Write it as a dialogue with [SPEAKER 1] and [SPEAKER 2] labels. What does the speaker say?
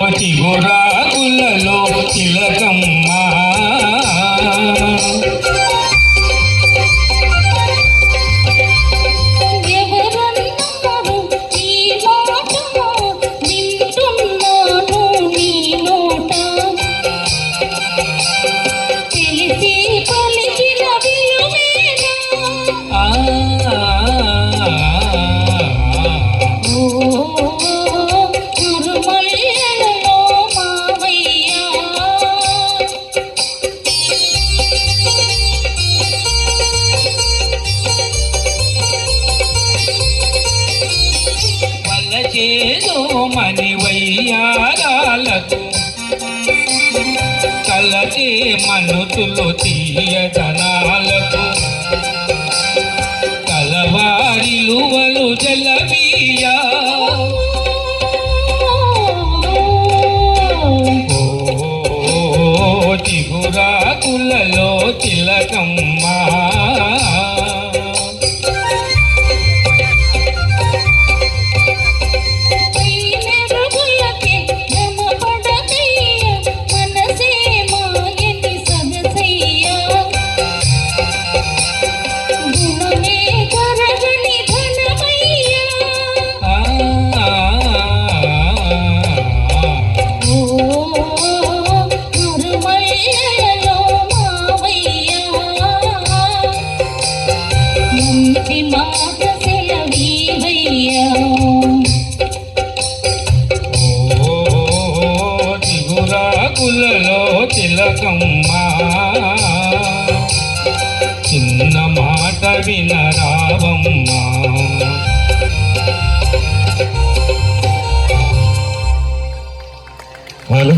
[SPEAKER 1] చిగురాకులలో తిలకమ్మ.
[SPEAKER 2] ఎవరన్నారు ఈ
[SPEAKER 1] వలచేదో మని వయ్యారాలకు కలచే మనుతులు తీయదనాలకు కలవారిలువలు జలబియా. ఓ చిగురాకులలో తిలకమ్మ
[SPEAKER 2] మంచి మాట సెలవీవయ్యా
[SPEAKER 1] ఓ చిగురాకులలో తిలకమ్మ. చిన్న మాట వినరావమ్మా
[SPEAKER 3] హలో